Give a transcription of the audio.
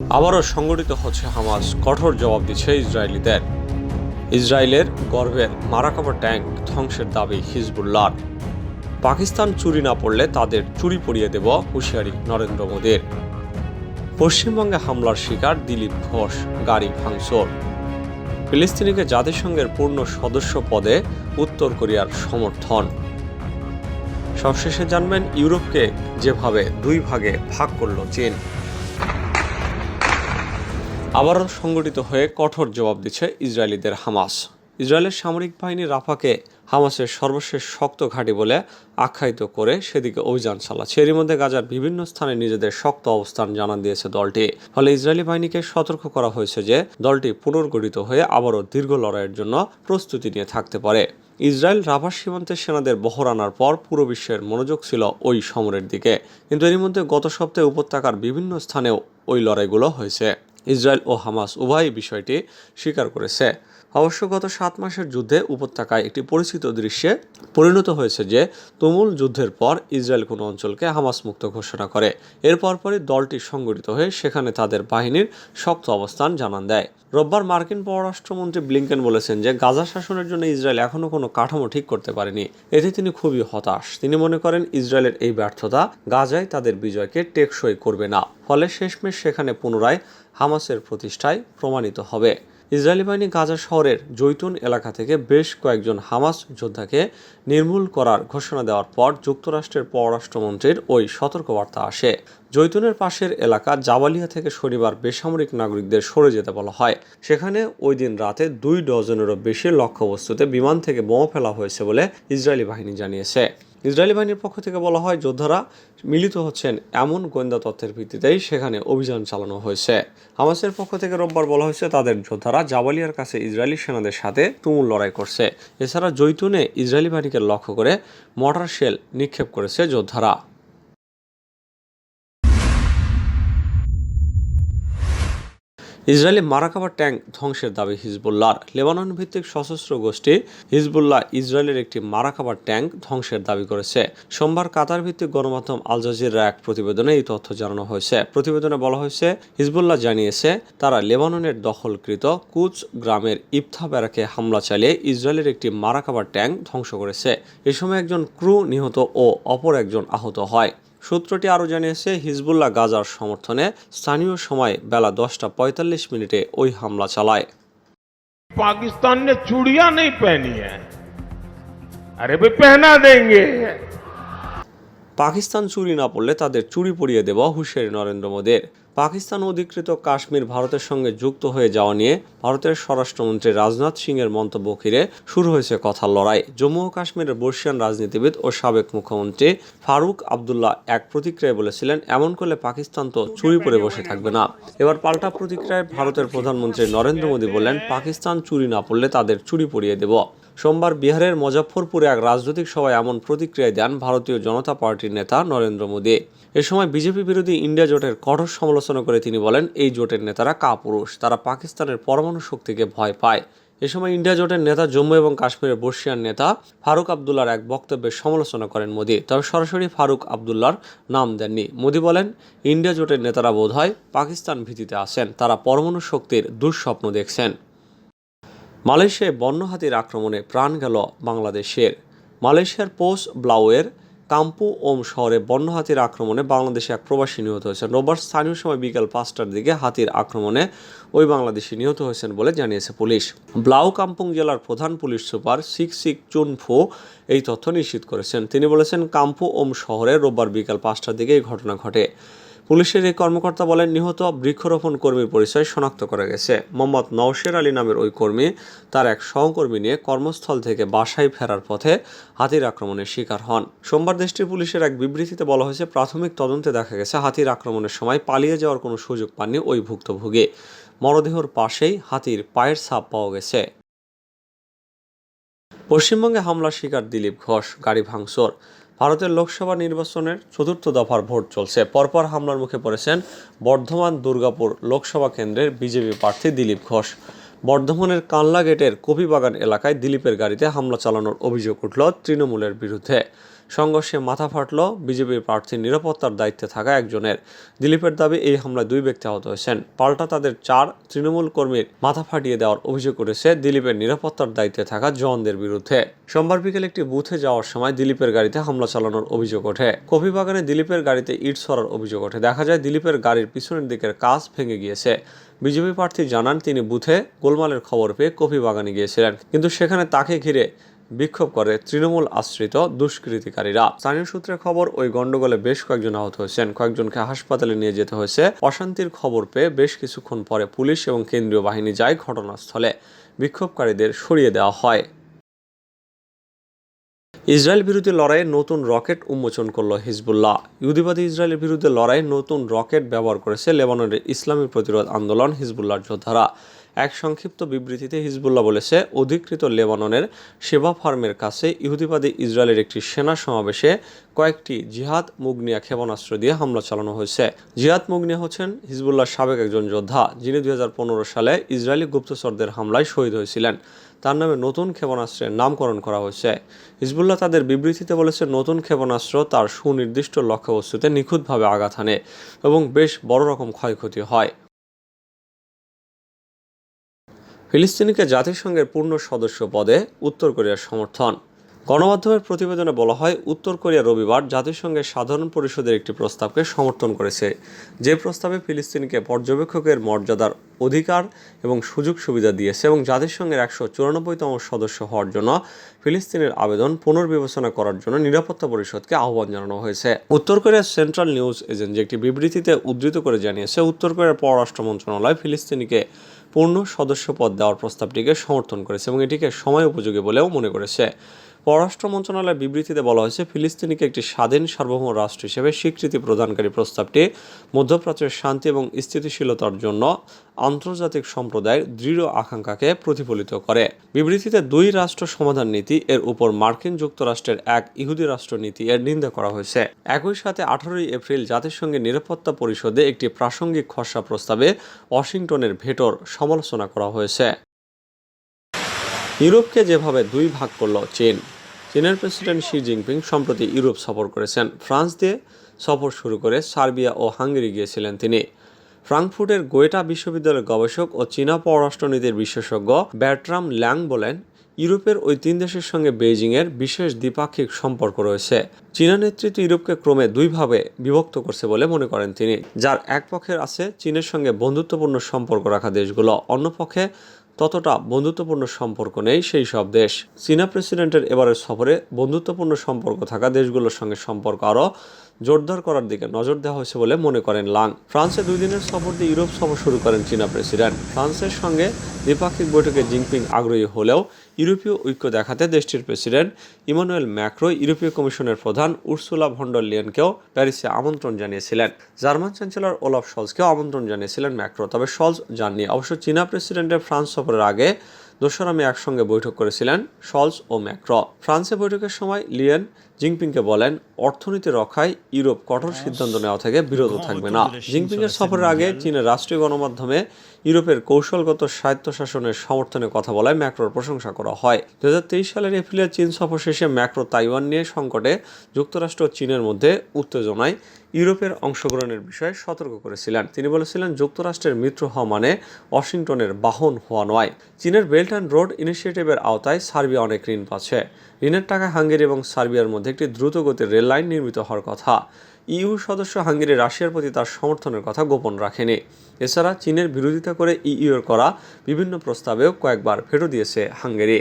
আবারও সংগঠিত হচ্ছে হামাস কঠোর জবাব দিচ্ছে ইসরায়েলিদের ইসরায়েলের গর্বের মারাকাবা ট্যাঙ্ক ধ্বংসের দাবি হিজবুল্লাহর। পাকিস্তান চুরি না পড়লে তাদের চুরি পড়িয়ে দেব হুঁশিয়ারি নরেন্দ্র মোদীর। পশ্চিমবঙ্গে হামলার শিকার দিলীপ ঘোষ, গাড়ি ভাঙচুর। ফিলিস্তিনিকে জাতিসংঘের পূর্ণ সদস্য পদে উত্তর কোরিয়ার সমর্থন। সবশেষে জানবেন, ইউরোপকে যেভাবে দুই ভাগে ভাগ করল চীন। আবারও সংগঠিত হয়ে কঠোর জবাব দিচ্ছে ইসরায়েলিদের হামাস। ইসরায়েলের সামরিক বাহিনী রাফাকে হামাসের সর্বশেষ শক্ত ঘাঁটি বলে আখ্যায়িত করে সেদিকে অভিযান চালাচ্ছে। এরই মধ্যে গাজার বিভিন্ন স্থানে নিজেদের শক্ত অবস্থান জানান দিয়েছে দলটি। ফলে ইসরায়েলি বাহিনীকে সতর্ক করা হয়েছে যে দলটি পুনর্গঠিত হয়ে আবারও দীর্ঘ লড়াইয়ের জন্য প্রস্তুতি নিয়ে থাকতে পারে। ইসরায়েল রাফা সীমান্তে সেনাদের বহর আনার পর পুরো বিশ্বের মনোযোগ ছিল ওই সমরের দিকে। কিন্তু এরই মধ্যে গত সপ্তাহে উপত্যকার বিভিন্ন স্থানেও ওই লড়াইগুলো হয়েছে। ইসরায়েল ও হামাস উভয় বিষয়টি স্বীকার করেছে। অবশ্য গত সাত মাসের যুদ্ধে উপত্যকায় একটি পরিচিত দৃশ্যে পরিণত হয়েছে যে, তুমুল যুদ্ধের পর ইসরায়েল কোনো অঞ্চলকে হামাস মুক্ত ঘোষণা করে। এর পরপরই দলটি সংগঠিত হয়ে সেখানে তাদের বাহিনীর শক্ত অবস্থান জানান দেয়। রোববার মার্কিন পররাষ্ট্রমন্ত্রী ব্লিংকেন বলেছেন যে, গাজা শাসনের জন্য ইসরায়েল এখনও কোনো কাঠামো ঠিক করতে পারেনি। এতে তিনি খুবই হতাশ। তিনি মনে করেন, ইসরায়েলের এই ব্যর্থতা গাজায় তাদের বিজয়কে টেকসই করবে না। ফলে শেষমেশ সেখানে পুনরায় হামাসের প্রতিষ্ঠায় প্রমাণিত হবে। ইসরায়েলি বাহিনী গাজা শহরের জৈতুন এলাকা থেকে বেশ কয়েকজন হামাস যোদ্ধাকে নির্মূল করার ঘোষণা দেওয়ার পর যুক্তরাষ্ট্রের পররাষ্ট্রমন্ত্রীর ওই সতর্কবার্তা আসে। জৈতুনের পাশের এলাকা জাবালিয়া থেকে শনিবার বেসামরিক নাগরিকদের সরে যেতে বলা হয়। সেখানে ওই দিন রাতে দুই ডজনেরও বেশি লক্ষ্যবস্তুতে বিমান থেকে বোমা ফেলা হয়েছে বলে ইসরায়েলি বাহিনী জানিয়েছে। ইসরায়েলি বাহিনীর পক্ষ থেকে বলা হয়, যোদ্ধারা মিলিত হচ্ছেন এমন গোয়েন্দা তথ্যের ভিত্তিতেই সেখানে অভিযান চালানো হয়েছে। হামাসের পক্ষ থেকে রোববার বলা হয়েছে, তাদের যোদ্ধারা জাবালিয়ার কাছে ইসরায়েলি সেনাদের সাথে তুমুল লড়াই করছে। এছাড়া জৈতুনে ইসরায়েলি বাহিনীকে লক্ষ্য করে মর্টার শেল নিক্ষেপ করেছে যোদ্ধারা। ইসরায়েলি মারাকাবা ট্যাঙ্ক ধ্বংসের দাবি হিজবুল্লাহর। লেবানন ভিত্তিক সশস্ত্র গোষ্ঠী হিজবুল্লাহ ইসরায়েলের একটি মারাকাবা ট্যাঙ্ক ধ্বংসের দাবি করেছে। সোমবার কাতার ভিত্তিক গণমাধ্যম আল জাজিরা এক প্রতিবেদনে এই তথ্য জানানো হয়েছে। প্রতিবেদনে বলা হয়েছে, হিজবুল্লাহ জানিয়েছে, তারা লেবাননের দখলকৃত কুচ গ্রামের ইফথা ব্যারাকে হামলা চালিয়ে ইসরায়েলের একটি মারাকাবা ট্যাঙ্ক ধ্বংস করেছে। এ সময় একজন ক্রু নিহত ও অপর একজন আহত হয়। সূত্রটি আরও জানিয়েছে হিজবুল্লাহ গাজার সমর্থনে স্থানীয় সময় বেলা দশটা পঁয়তাল্লিশ মিনিটে ওই হামলা চালায় पाकिस्तान ने चूड़ियां नहीं पहनी है अरे भाई पहना देंगे পাকিস্তান চুরি না পড়লে তাদের চুরি পড়িয়ে দেওয়া হুঁশিয়ারি নরেন্দ্র মোদীর। পাকিস্তান অধিকৃত কাশ্মীর ভারতের সঙ্গে যুক্ত হয়ে যাওয়া নিয়ে ভারতের স্বরাষ্ট্রমন্ত্রী রাজনাথ সিং এর মন্তব্য ঘিরে শুরু হয়েছে কথার লড়াই। জম্মু ও কাশ্মীরের বর্ষিয়ান রাজনীতিবিদ ও সাবেক মুখ্যমন্ত্রী ফারুক আবদুল্লাহ এক প্রতিক্রিয়ায় বলেছিলেন, এমন করলে পাকিস্তান তো চুরি পরে বসে থাকবে না। এবার পাল্টা প্রতিক্রিয়ায় ভারতের প্রধানমন্ত্রী নরেন্দ্র মোদী বললেন, পাকিস্তান চুরি না পড়লে তাদের চুরি পড়িয়ে দেব। সোমবার বিহারের মুজফ্ফরপুরে এক রাজনৈতিক সভায় এমন প্রতিক্রিয়া দেন ভারতীয় জনতা পার্টির নেতা নরেন্দ্র মোদী। এ সময় বিজেপি বিরোধী ইন্ডিয়া জোটের কঠোর সমালোচনা করে তিনি বলেন, এই জোটের নেতারা কাপুরুষ, তারা পাকিস্তানের পরমাণু শক্তিকে ভয় পায়। এ সময় ইন্ডিয়া জোটের নেতা জম্মু এবং কাশ্মীরের বর্ষিয়ান নেতা ফারুক আবদুল্লার এক বক্তব্যের সমালোচনা করেন মোদী, তবে সরাসরি ফারুক আবদুল্লার নাম দেননি। মোদী বলেন, ইন্ডিয়া জোটের নেতারা বোধহয় পাকিস্তান ভীতিতে আছেন, তারা পরমাণু শক্তির দুঃস্বপ্ন দেখছেন। মালয়েশিয়ায় বন্য হাতির আক্রমণে প্রাণ গেল বাংলাদেশের। মালয়েশিয়ার পোস ব্লাউয়ের কাম্পু ওম শহরে বন্য হাতির আক্রমণে বাংলাদেশে এক প্রবাসী নিহত হয়েছেন। রোববার স্থানীয় সময় বিকাল পাঁচটার দিকে হাতির আক্রমণে ওই বাংলাদেশি নিহত হয়েছেন বলে জানিয়েছে পুলিশ। ব্লাউ কাম্পুং জেলার প্রধান পুলিশ সুপার সিক সিক চুনফু এই তথ্য নিশ্চিত করেছেন। তিনি বলেছেন, কাম্পু ওম শহরে রোববার বিকাল পাঁচটার দিকে এই ঘটনা ঘটে। পুলিশের এই কর্মকর্তা বলেন, নিহত বৃক্ষরোপণ কর্মীর পরিচয় শনাক্ত করা গেছে। মোহাম্মদ নওশের আলী নামের ওই কর্মী তার এক সহকর্মী নিয়ে কর্মস্থল থেকে বাসায় ফেরার পথে হাতির আক্রমণের শিকার হন। সোমবার দেশটির পুলিশের এক বিবৃতিতে বলা হয়েছে, প্রাথমিক তদন্তে দেখা গেছে, হাতির আক্রমণের সময় পালিয়ে যাওয়ার কোনো সুযোগ পাননি ওই ভুক্তভোগী। মরদেহর পাশেই হাতির পায়ের ছাপ পাওয়া গেছে। পশ্চিমবঙ্গে হামলার শিকার দিলীপ ঘোষ, গাড়ি ভাঙচুর। ভারতের লোকসভা নির্বাচনের চতুর্থ দফার ভোট চলছে। পরপর হামলার মুখে পড়েছেন বর্ধমান দুর্গাপুর লোকসভা কেন্দ্রের বিজেপি প্রার্থী দিলীপ ঘোষ। বর্ধমানের কানলা গেটের কপিবাগান এলাকায় দিলীপের গাড়িতে হামলা চালানোর অভিযোগ উঠল তৃণমূলের বিরুদ্ধে। সংঘর্ষে মাথা ফাটল বিজেপির প্রার্থীর নিরাপত্তার দায়িত্বে থাকা একজনের। দিলীপের দাবি, এই হামলায় দুই ব্যক্তি আহত হয়েছেন। পাল্টা তাদের চার তৃণমূল কর্মীর মাথা ফাটিয়ে দেওয়ার অভিযোগ উঠেছে দিলীপের নিরাপত্তার দায়িত্বে থাকা জওয়ানদের বিরুদ্ধে। সোমবার বিকেলে একটি বুথে যাওয়ার সময় দিলীপের গাড়িতে হামলা চালানোর অভিযোগ ওঠে। কফিবাগানে দিলীপের গাড়িতে ইট ছড়ার অভিযোগ ওঠে। দেখা যায়, দিলীপের গাড়ির পিছনের দিকের কাজ ভেঙে গিয়েছে। বিজেপি প্রার্থী জানান তিনি বুথে গোলমালের খবর পেয়ে কফি বাগানে গিয়েছিলেন। কিন্তু সেখানে তাকে ঘিরে বিক্ষোভ করে তৃণমূল আশ্রিত দুষ্কৃতিকারীরা। স্থানীয় সূত্রে খবর, ওই গণ্ডগোলে বেশ কয়েকজন আহত হয়েছেন। কয়েকজনকে হাসপাতালে নিয়ে যেতে হয়েছে। অশান্তির খবর পেয়ে বেশ কিছুক্ষণ পরে পুলিশ এবং কেন্দ্রীয় বাহিনী যায় ঘটনাস্থলে। বিক্ষোভকারীদের সরিয়ে দেওয়া হয়। ইসরায়েল বিরুদ্ধে লড়াইয়ে নতুন রকেট উন্মোচন করল হিজবুল্লাহ। ইহুদিবাদী ইসরায়েলের বিরুদ্ধে লড়াইয়ে নতুন রকেট ব্যবহার করেছে লেবাননের ইসলামী প্রতিরোধ আন্দোলন হিজবুল্লাহর যোদ্ধারা। এক সংক্ষিপ্ত বিবৃতিতে হিজবুল্লাহ বলেছে, অধিকৃত লেবাননের সেবা ফার্মের কাছে ইহুদিবাদী ইসরায়েলের একটি সেনা সমাবেশে কয়েকটি জিহাদ মুগনিয়া ক্ষেপণাস্ত্র দিয়ে হামলা চালানো হয়েছে। জিহাদ মুগনিয়া হচ্ছেন হিজবুল্লাহর সাবেক একজন যোদ্ধা, যিনি দুই হাজার পনেরো সালে ইসরায়েলি গুপ্তচরদের হামলায় শহীদ হয়েছিলেন। তার নামে নতুন ক্ষেপণাস্ত্রের নামকরণ করা হয়েছে। হিজবুল্লাহ তাদের বিবৃতিতে বলেছে, নতুন ক্ষেপণাস্ত্র তার সুনির্দিষ্ট লক্ষ্যবস্তুতে নিখুঁতভাবে আঘাত হানে এবং বেশ বড় রকম ক্ষয়ক্ষতি হয়। ফিলিস্তিনিকে জাতিসংঘের পূর্ণ সদস্য পদে উত্তর কোরিয়ার সমর্থন। গণমাধ্যমের প্রতিবেদনে বলা হয়, উত্তর কোরিয়া রবিবার জাতিসংঘের সাধারণ পরিষদের একটি প্রস্তাবকে সমর্থন করেছে। যে প্রস্তাবে ফিলিস্তিনিকে পর্যবেক্ষকের মর্যাদার অধিকার এবং সুযোগ সুবিধা দিয়েছে এবং জাতিসংঘের একশো চুরানব্বইতম সদস্য হওয়ার জন্য ফিলিস্তিনের আবেদন পুনর্বিবেচনা করার জন্য নিরাপত্তা পরিষদকে আহ্বান জানানো হয়েছে। উত্তর কোরিয়ার সেন্ট্রাল নিউজ এজেন্সি একটি বিবৃতিতে উদ্ধৃত করে জানিয়েছে, উত্তর কোরিয়ার পররাষ্ট্র মন্ত্রণালয় ফিলিস্তিনিকে পূর্ণ সদস্য পদ দেওয়ার প্রস্তাবটিকে সমর্থন করেছে এবং এটিকে সময় উপযোগী বলেও মনে করেছে। পররাষ্ট্র মন্ত্রণালয়ের বিবৃতিতে বলা হয়েছে, ফিলিস্তিনিকে একটি স্বাধীন সার্বভৌম রাষ্ট্র হিসেবে স্বীকৃতি প্রদানকারী প্রস্তাবটি মধ্যপ্রাচ্যের শান্তি এবং স্থিতিশীলতার জন্য আন্তর্জাতিক সম্প্রদায়ের দৃঢ় আকাঙ্ক্ষাকে প্রতিফলিত করে। বিবৃতিতে দুই রাষ্ট্র সমাধান নীতি এর উপর মার্কিন যুক্তরাষ্ট্রের এক ইহুদি রাষ্ট্র নীতি এর নিন্দা করা হয়েছে। একই সাথে আঠারোই এপ্রিল জাতিসংঘের নিরাপত্তা পরিষদে একটি প্রাসঙ্গিক খসড়া প্রস্তাবে ওয়াশিংটনের ভেটোর সমালোচনা করা হয়েছে। ইউরোপকে যেভাবে দুই ভাগ করল চীন, চীনের প্রেসিডেন্ট শি জিনপিং সম্প্রতি ইউরোপ সফর করেছেন। ফ্রান্স দিয়ে সফর শুরু করে সার্বিয়া ও হাঙ্গেরি গিয়েছিলেন তিনি। ফ্রাঙ্কফুর্টের গোয়েটা বিশ্ববিদ্যালয়ের গবেষক ও চীনা পররাষ্ট্রনীতির বিশেষজ্ঞ ব্যাটরাম ল্যাং বলেন, ইউরোপের ওই তিন দেশের সঙ্গে বেইজিংয়ের বিশেষ দ্বিপাক্ষিক সম্পর্ক রয়েছে। চীনা নেতৃত্ব ইউরোপকে ক্রমে দুইভাবে বিভক্ত করছে বলে মনে করেন তিনি। যার এক পক্ষের আছে চীনের সঙ্গে বন্ধুত্বপূর্ণ সম্পর্ক রাখা দেশগুলো, অন্য পক্ষে ততটা বন্ধুত্বপূর্ণ সম্পর্ক নেই সেই সব দেশ। চীনা প্রেসিডেন্টের এবারের সফরে বন্ধুত্বপূর্ণ সম্পর্ক থাকা দেশগুলোর সঙ্গে সম্পর্ক আরও জোরদার করার দিকে নজর দেওয়া হয়েছে বলে মনে করেন লাং। ফ্রান্সে দুই দিনের সফর দিয়ে ইউরোপ সফর শুরু করেন চীনা প্রেসিডেন্ট। ফ্রান্সের সঙ্গে দ্বিপাক্ষিক বৈঠকে জিনপিং আগ্রহী হলেও ইউরোপীয় ঐক্য দেখাতে দেশটির প্রেসিডেন্ট ইমানুয়েল ম্যাক্রো ইউরোপীয় কমিশনের প্রধান উর্সুলা ভন্ডর লিয়েনকেও প্যারিসে আমন্ত্রণ জানিয়েছিলেন। জার্মান চ্যান্সেলর ওলফ শলসকেও আমন্ত্রণ জানিয়েছিলেন ম্যাক্রো। তবে শলস যাননি। অবশ্য চীনা প্রেসিডেন্টের ফ্রান্স সফরের আগে দোসরা মে একসঙ্গে বৈঠক করেছিলেন সলস ও ম্যাক্রো। ফ্রান্সে বৈঠকের সময় লিয়েন জিনপিংকে বলেন অর্থনীতি রক্ষায় ইউরোপ কঠোর সিদ্ধান্ত নেওয়া থেকে বিরত থাকবে না। জিনপিং এর সফরের আগে চীনের রাষ্ট্রীয় গণমাধ্যমে ইউরোপের কৌশলগত স্বায়ত্তশাসনের সমর্থনে কথা বলায় ম্যাক্রোর প্রশংসা করা হয়। দুই হাজার তেইশ সালের এপ্রিলে চীন সফর শেষে ম্যাক্রো তাইওয়ান নিয়ে সংকটে যুক্তরাষ্ট্র ও চীনের মধ্যে উত্তেজনায় ইউরোপের অংশগ্রহণের বিষয়ে সতর্ক করেছিলেন। তিনি বলেছিলেন যুক্তরাষ্ট্রের মিত্র হওয়া মানে ওয়াশিংটনের বাহন হওয়া নয়। চীনের বেল্ট অ্যান্ড রোড ইনিশিয়েটিভের আওতায় সার্বিয়া অনেক ঋণ পাচ্ছে। ঋণের টাকা হাঙ্গেরি এবং সার্বিয়ার মধ্যে একটি দ্রুতগতির রেল লাইন নির্মিত হওয়ার কথা। ইউ সদস্য হাঙ্গেরি রাশিয়ার প্রতি তার সমর্থনের কথা গোপন রাখেনি। এছাড়া চীনের বিরোধিতা করে ইইউর করা বিভিন্ন প্রস্তাবেও কয়েকবার ফেরত দিয়েছে হাঙ্গেরি।